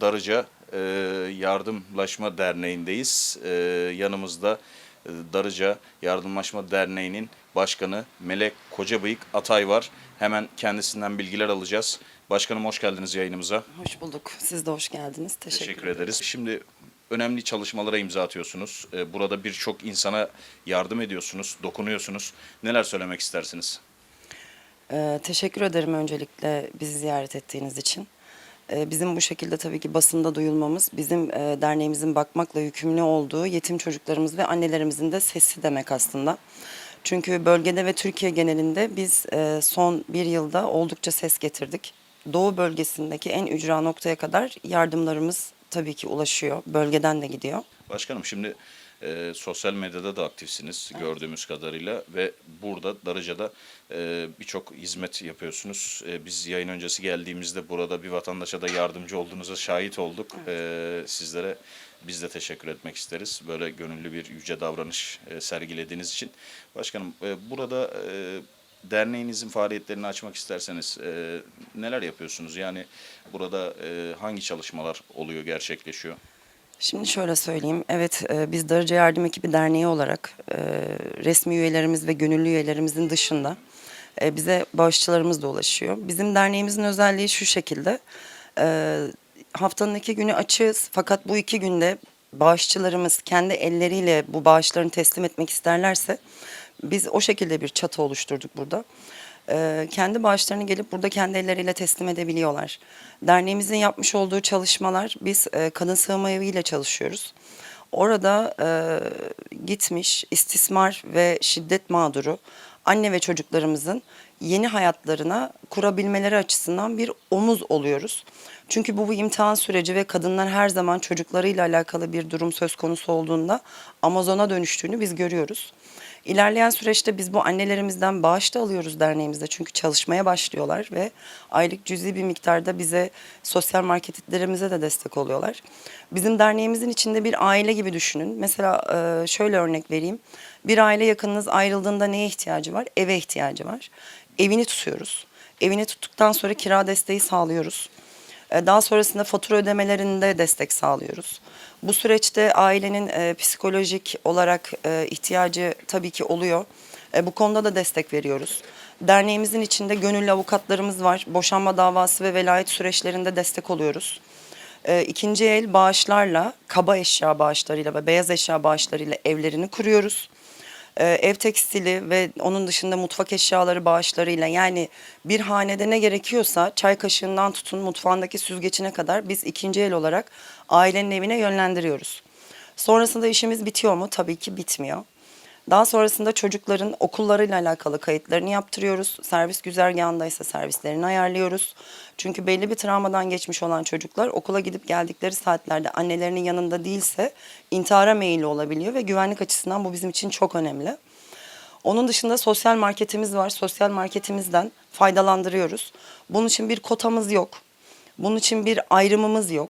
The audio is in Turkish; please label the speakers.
Speaker 1: Darıca e, Yardımlaşma Derneği'ndeyiz. E, yanımızda e, Darıca Yardımlaşma Derneği'nin başkanı Melek Kocabıyık Atay var. Hemen kendisinden bilgiler alacağız. Başkanım hoş geldiniz yayınımıza.
Speaker 2: Hoş bulduk. Siz de hoş geldiniz. Teşekkür,
Speaker 1: Teşekkür ederiz. Şimdi önemli çalışmalara imza atıyorsunuz. E, burada birçok insana yardım ediyorsunuz, dokunuyorsunuz. Neler söylemek istersiniz?
Speaker 2: Ee, teşekkür ederim öncelikle bizi ziyaret ettiğiniz için. Ee, bizim bu şekilde tabii ki basında duyulmamız, bizim e, derneğimizin bakmakla yükümlü olduğu yetim çocuklarımız ve annelerimizin de sesi demek aslında. Çünkü bölgede ve Türkiye genelinde biz e, son bir yılda oldukça ses getirdik. Doğu bölgesindeki en ücra noktaya kadar yardımlarımız tabii ki ulaşıyor. Bölgeden de gidiyor.
Speaker 1: Başkanım şimdi e, sosyal medyada da aktifsiniz gördüğümüz kadarıyla ve burada Darıca'da e, birçok hizmet yapıyorsunuz. E, biz yayın öncesi geldiğimizde burada bir vatandaşa da yardımcı olduğunuza şahit olduk. E, sizlere biz de teşekkür etmek isteriz. Böyle gönüllü bir yüce davranış e, sergilediğiniz için. Başkanım e, burada e, derneğinizin faaliyetlerini açmak isterseniz e, neler yapıyorsunuz? Yani burada e, hangi çalışmalar oluyor, gerçekleşiyor?
Speaker 2: Şimdi şöyle söyleyeyim. Evet e, biz Darıca Yardım Ekibi Derneği olarak e, resmi üyelerimiz ve gönüllü üyelerimizin dışında e, bize bağışçılarımız da ulaşıyor. Bizim derneğimizin özelliği şu şekilde. haftanın iki günü açığız fakat bu iki günde bağışçılarımız kendi elleriyle bu bağışlarını teslim etmek isterlerse biz o şekilde bir çatı oluşturduk burada. Ee, kendi bağışlarını gelip burada kendi elleriyle teslim edebiliyorlar. Derneğimizin yapmış olduğu çalışmalar biz e, kadın sığınma evi ile çalışıyoruz. Orada e, gitmiş istismar ve şiddet mağduru anne ve çocuklarımızın yeni hayatlarına kurabilmeleri açısından bir omuz oluyoruz. Çünkü bu bir imtihan süreci ve kadınlar her zaman çocuklarıyla alakalı bir durum söz konusu olduğunda Amazon'a dönüştüğünü biz görüyoruz. İlerleyen süreçte biz bu annelerimizden bağış da alıyoruz derneğimizde çünkü çalışmaya başlıyorlar ve aylık cüzi bir miktarda bize sosyal marketlerimize de destek oluyorlar. Bizim derneğimizin içinde bir aile gibi düşünün. Mesela şöyle örnek vereyim. Bir aile yakınınız ayrıldığında neye ihtiyacı var? Eve ihtiyacı var. Evini tutuyoruz. Evini tuttuktan sonra kira desteği sağlıyoruz. E, Daha sonrasında fatura ödemelerinde destek sağlıyoruz. Bu süreçte ailenin e, psikolojik olarak e, ihtiyacı tabii ki oluyor. E, bu konuda da destek veriyoruz. Derneğimizin içinde gönüllü avukatlarımız var. Boşanma davası ve velayet süreçlerinde destek oluyoruz. E, ikinci el bağışlarla, kaba eşya bağışlarıyla ve beyaz eşya bağışlarıyla evlerini kuruyoruz. Ee, ev tekstili ve onun dışında mutfak eşyaları bağışlarıyla yani bir hanede ne gerekiyorsa çay kaşığından tutun mutfağındaki süzgecine kadar biz ikinci el olarak ailenin evine yönlendiriyoruz. Sonrasında işimiz bitiyor mu? Tabii ki bitmiyor. Daha sonrasında çocukların okullarıyla alakalı kayıtlarını yaptırıyoruz. Servis güzergahındaysa servislerini ayarlıyoruz. Çünkü belli bir travmadan geçmiş olan çocuklar okula gidip geldikleri saatlerde annelerinin yanında değilse intihara meyilli olabiliyor ve güvenlik açısından bu bizim için çok önemli. Onun dışında sosyal marketimiz var. Sosyal marketimizden faydalandırıyoruz. Bunun için bir kotamız yok. Bunun için bir ayrımımız yok.